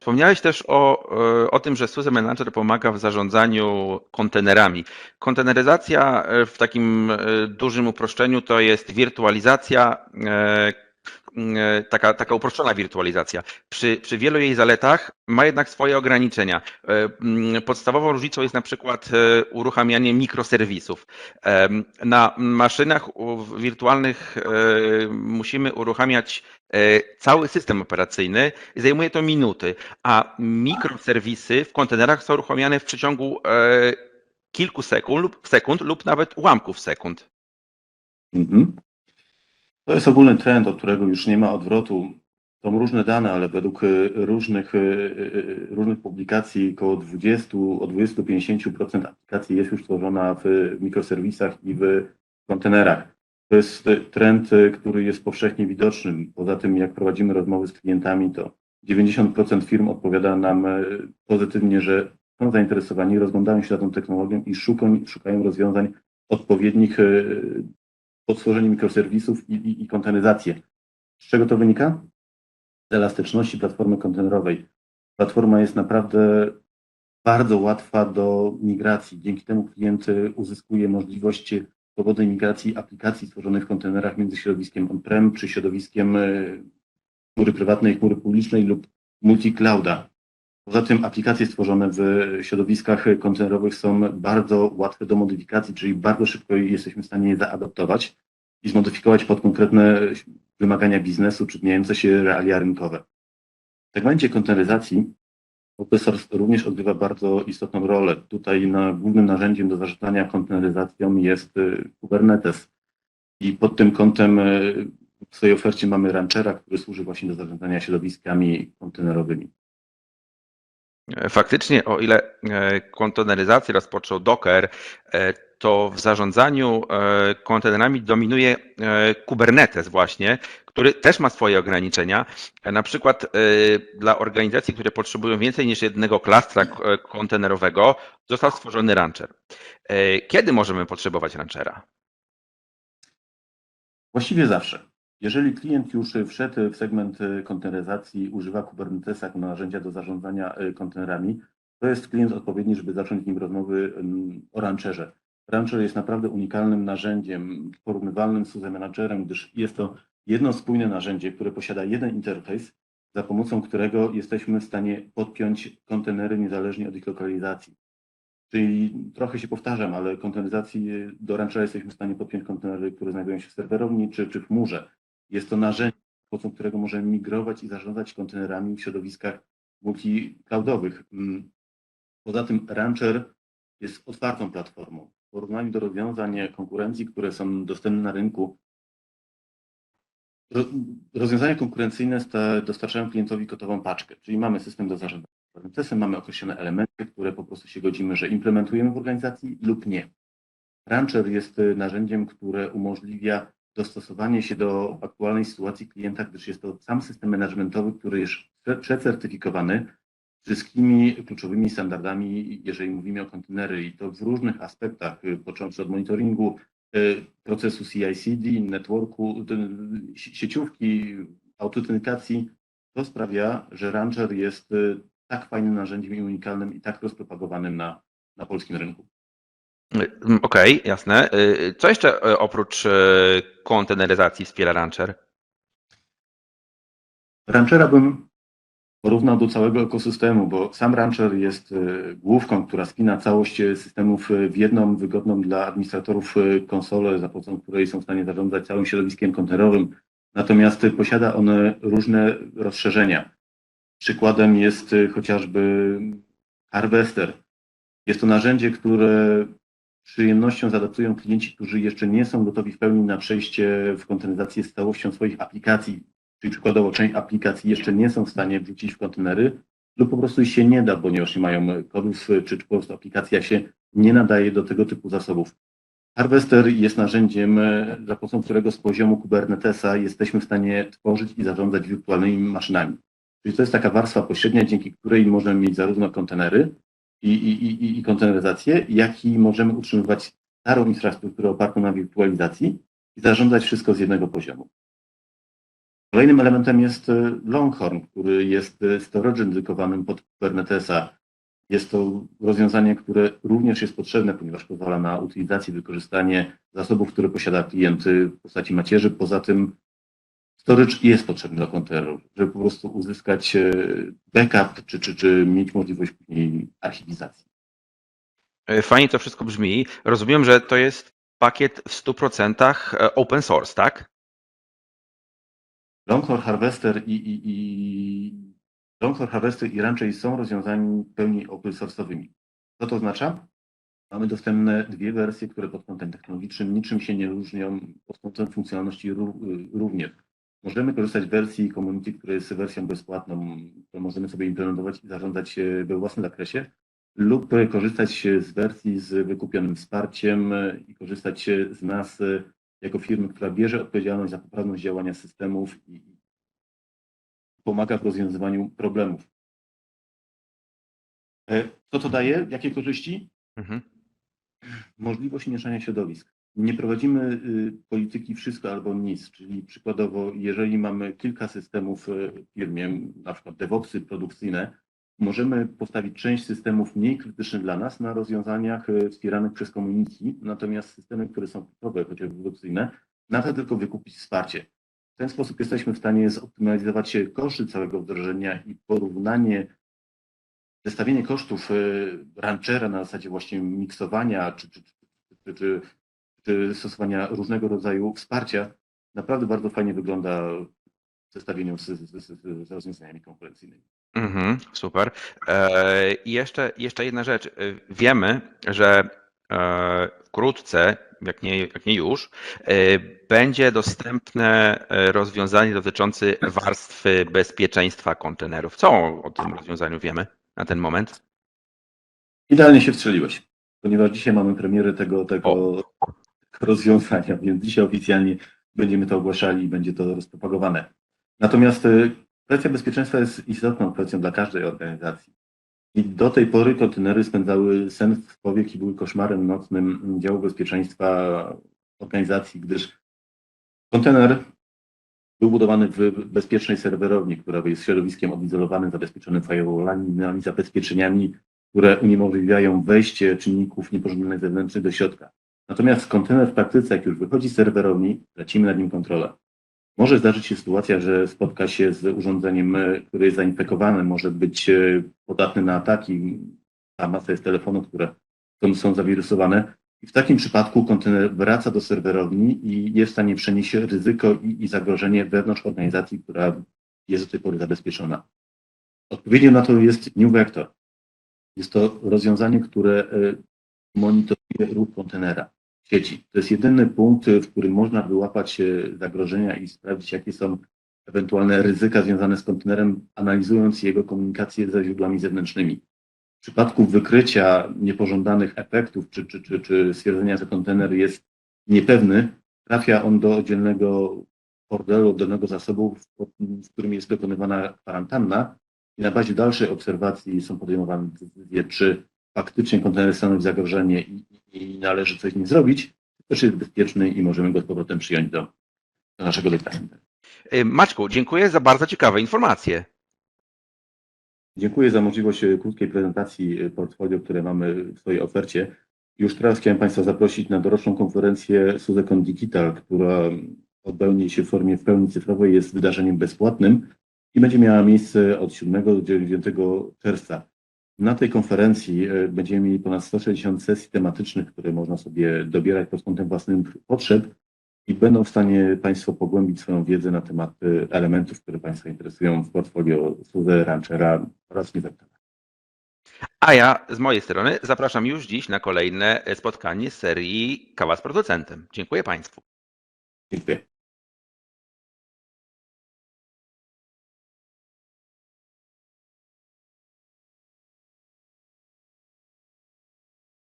Wspomniałeś też o, e, o tym, że SUSE Manager pomaga w zarządzaniu kontenerami. Konteneryzacja e, w takim e, dużym uproszczeniu to jest wirtualizacja, taka, taka uproszczona wirtualizacja. Przy, przy wielu jej zaletach ma jednak swoje ograniczenia. E, Podstawową różnicą jest na przykład e, uruchamianie mikroserwisów. Na maszynach wirtualnych e, musimy uruchamiać e, cały system operacyjny i zajmuje to minuty, a mikroserwisy w kontenerach są uruchamiane w przeciągu e, kilku sekund lub, sekund lub nawet ułamków sekund. Mhm. To jest ogólny trend, od którego już nie ma odwrotu. Są różne dane, ale według e, różnych, e, e, różnych publikacji około 20, od 20 do 50% aplikacji jest już tworzona w mikroserwisach i w kontenerach. To jest trend, który jest powszechnie widoczny. Poza tym, jak prowadzimy rozmowy z klientami, to 90% firm odpowiada nam pozytywnie, że są zainteresowani, rozglądają się za tą technologią i szukają, szukają rozwiązań odpowiednich e, pod stworzenie mikroserwisów i, i, i konteneryzację. Z czego to wynika? Z elastyczności platformy kontenerowej. Platforma jest naprawdę bardzo łatwa do migracji. Dzięki temu klient y, uzyskuje możliwość swobodnej migracji aplikacji stworzonych w kontenerach między środowiskiem on-prem czy środowiskiem y, chmury prywatnej, chmury publicznej lub multi-clouda. Poza tym aplikacje stworzone w środowiskach kontenerowych są bardzo łatwe do modyfikacji, czyli bardzo szybko jesteśmy w stanie je zaadaptować i zmodyfikować pod konkretne wymagania biznesu czy zmieniające się realia rynkowe. W segmencie konteneryzacji open source również odgrywa bardzo istotną rolę. Tutaj na, głównym narzędziem do zarządzania konteneryzacją jest y, Kubernetes. I pod tym kątem y, w swojej ofercie mamy Ranchera, który służy właśnie do zarządzania środowiskami kontenerowymi. Faktycznie, o ile e, konteneryzację rozpoczął Docker, e, to w zarządzaniu e, kontenerami dominuje Kubernetes właśnie, który też ma swoje ograniczenia. Na przykład dla organizacji, które potrzebują więcej niż jednego klastra kontenerowego, został stworzony Rancher. Kiedy możemy potrzebować Ranchera? Właściwie zawsze. Jeżeli klient już wszedł w segment y, konteneryzacji, używa Kubernetesa jako narzędzia do zarządzania y, kontenerami, to jest klient odpowiedni, żeby zacząć nim rozmowy o Rancherze. Rancher jest naprawdę unikalnym narzędziem, porównywalnym z SUSE Managerem, gdyż jest to jedno spójne narzędzie, które posiada jeden interfejs, za pomocą którego jesteśmy w stanie podpiąć kontenery niezależnie od ich lokalizacji. Czyli trochę się powtarzam, ale konteneryzacji do Ranchera jesteśmy w stanie podpiąć kontenery, które znajdują się w serwerowni czy, czy w chmurze. Jest to narzędzie, pomocą którego możemy migrować i zarządzać kontenerami w środowiskach multi-cloudowych. Mm. Poza tym Rancher jest otwartą platformą. W porównaniu do rozwiązań konkurencji, które są dostępne na rynku, ro- rozwiązania konkurencyjne sta- dostarczają klientowi gotową paczkę, czyli mamy system do zarządzania Kubernetesem, mamy określone elementy, które po prostu się godzimy, że implementujemy w organizacji lub nie. Rancher jest narzędziem, które umożliwia dostosowanie się do aktualnej sytuacji klienta, gdyż jest to sam system managementowy, który jest prze- przecertyfikowany wszystkimi kluczowymi standardami, jeżeli mówimy o kontenery i to w różnych aspektach, y, począwszy od monitoringu, y, procesu CI/CD, networku, si- sieciówki, autentykacji. To sprawia, że Rancher jest y, tak fajnym narzędziem i unikalnym i tak rozpropagowanym na, na polskim rynku. Mm, Okej, jasne. E, Co jeszcze e, oprócz e, konteneryzacji wspiera Rancher? Ranchera bym porównał do całego ekosystemu, bo sam Rancher jest y, główką, która spina całość y, systemów y, w jedną wygodną dla administratorów y, konsolę, za pomocą której są w stanie zarządzać całym środowiskiem kontenerowym. Natomiast y, posiada on różne rozszerzenia. Przykładem jest y, chociażby Harvester. Jest to narzędzie, które przyjemnością zaadaptują klienci, którzy jeszcze nie są gotowi w pełni na przejście w konteneryzację z całością swoich aplikacji czyli przykładowo część aplikacji jeszcze nie są w stanie wrzucić w kontenery, lub po prostu się nie da, ponieważ nie mają kodów, czy, czy po prostu aplikacja się nie nadaje do tego typu zasobów. Harvester jest narzędziem, za pomocą którego z poziomu Kubernetesa jesteśmy w stanie tworzyć i zarządzać wirtualnymi maszynami. Czyli to jest taka warstwa pośrednia, dzięki której możemy mieć zarówno kontenery i, i, i, jak i możemy utrzymywać starą infrastrukturę opartą na wirtualizacji i zarządzać wszystko z jednego poziomu. Kolejnym elementem jest e, Longhorn, który jest e, storage'em dedykowanym pod Kubernetesa. Jest to rozwiązanie, które również jest potrzebne, ponieważ pozwala na utylizację, wykorzystanie zasobów, które posiada klient w postaci macierzy. Poza tym storage jest potrzebny do kontenerów, żeby po prostu uzyskać e, backup, czy, czy, czy mieć możliwość później archiwizacji. E, Fajnie to wszystko brzmi. Rozumiem, że to jest pakiet w 100% open source, tak? Longhorn Harvester i, i, i Longhorn Harvester i Rancher są rozwiązaniami pełni open source'owymi. Co to oznacza? Mamy dostępne dwie wersje, które pod kątem technologicznym niczym się nie różnią, pod kątem funkcjonalności ró- również. Możemy korzystać z wersji community, która jest wersją bezpłatną, którą możemy sobie implementować i zarządzać e, we własnym zakresie, lub e, korzystać z wersji z wykupionym wsparciem e, i korzystać e, z nas e, jako firmy, która bierze odpowiedzialność za poprawność działania systemów i pomaga w rozwiązywaniu problemów. E, Co to daje? Jakie korzyści? Mhm. Możliwość mieszania środowisk. Nie prowadzimy y, polityki wszystko albo nic, czyli przykładowo, jeżeli mamy kilka systemów y, w firmie, na przykład DevOpsy produkcyjne, możemy postawić część systemów mniej krytycznych dla nas na rozwiązaniach y, wspieranych przez community, natomiast systemy, które są gotowe, chociażby produkcyjne, na to tylko wykupić wsparcie. W ten sposób jesteśmy w stanie zoptymalizować koszty całego wdrożenia i porównanie zestawienie kosztów y, ranchera na zasadzie właśnie miksowania czy, czy, czy, czy, czy stosowania różnego rodzaju wsparcia naprawdę bardzo fajnie wygląda w zestawieniu z, z, z, z rozwiązaniami konkurencyjnymi. Mhm, super. E, I jeszcze, jeszcze jedna rzecz. E, Wiemy, że e, wkrótce, jak nie, jak nie już, e, będzie dostępne rozwiązanie dotyczące warstwy bezpieczeństwa kontenerów. Co o tym rozwiązaniu wiemy na ten moment? Idealnie się wstrzeliłeś, ponieważ dzisiaj mamy premierę tego, tego O. rozwiązania, więc dzisiaj oficjalnie będziemy to ogłaszali i będzie to rozpropagowane. Natomiast y, kwestia bezpieczeństwa jest istotną kwestią dla każdej organizacji. I do tej pory kontenery spędzały sen w powiek i były koszmarem nocnym działu bezpieczeństwa organizacji, gdyż kontener był budowany w bezpiecznej serwerowni, która jest środowiskiem odizolowanym, zabezpieczonym firewallami, zabezpieczeniami, które uniemożliwiają wejście czynników niepożądanych zewnętrznych do środka. Natomiast kontener w praktyce, jak już wychodzi z serwerowni, tracimy nad nim kontrolę. Może zdarzyć się sytuacja, że spotka się z urządzeniem, które jest zainfekowane, może być e, podatny na ataki. Ta masa jest telefonów, które są, zawirusowane. I w takim przypadku kontener wraca do serwerowni i jest w stanie przenieść ryzyko i, i zagrożenie wewnątrz organizacji, która jest do tej pory zabezpieczona. Odpowiedzią na to jest New Vector. Jest to rozwiązanie, które e, monitoruje ruch kontenera sieci. To jest jedyny punkt, w którym można wyłapać e, zagrożenia i sprawdzić, jakie są ewentualne ryzyka związane z kontenerem, analizując jego komunikację ze źródłami zewnętrznymi. W przypadku wykrycia niepożądanych efektów, czy, czy, czy, czy stwierdzenia, że kontener jest niepewny, trafia on do oddzielnego bordelu, oddzielnego zasobu, w którym jest dokonywana kwarantanna i na bazie dalszej obserwacji są podejmowane decyzje, czy faktycznie kontener stanowi zagrożenie i, i należy coś z nim zrobić, też jest bezpieczny i możemy go z powrotem przyjąć do, do naszego data center. E, Maćku, dziękuję za bardzo ciekawe informacje. Dziękuję za możliwość e, krótkiej prezentacji e, portfolio, które mamy w swojej ofercie. Już teraz chciałem Państwa zaprosić na doroczną konferencję Suzecon Digital, która odbędzie się w formie w pełni cyfrowej, jest wydarzeniem bezpłatnym i będzie miała miejsce od 7 do 9 czerwca. Na tej konferencji e, będziemy mieli ponad 160 sesji tematycznych, które można sobie dobierać pod kątem własnych potrzeb i będą w stanie Państwo pogłębić swoją wiedzę na temat e, elementów, które Państwa interesują w portfolio Suze, Ranchera oraz Newectora. A ja z mojej strony zapraszam już dziś na kolejne spotkanie z serii Kawa z producentem. Dziękuję Państwu. Dziękuję.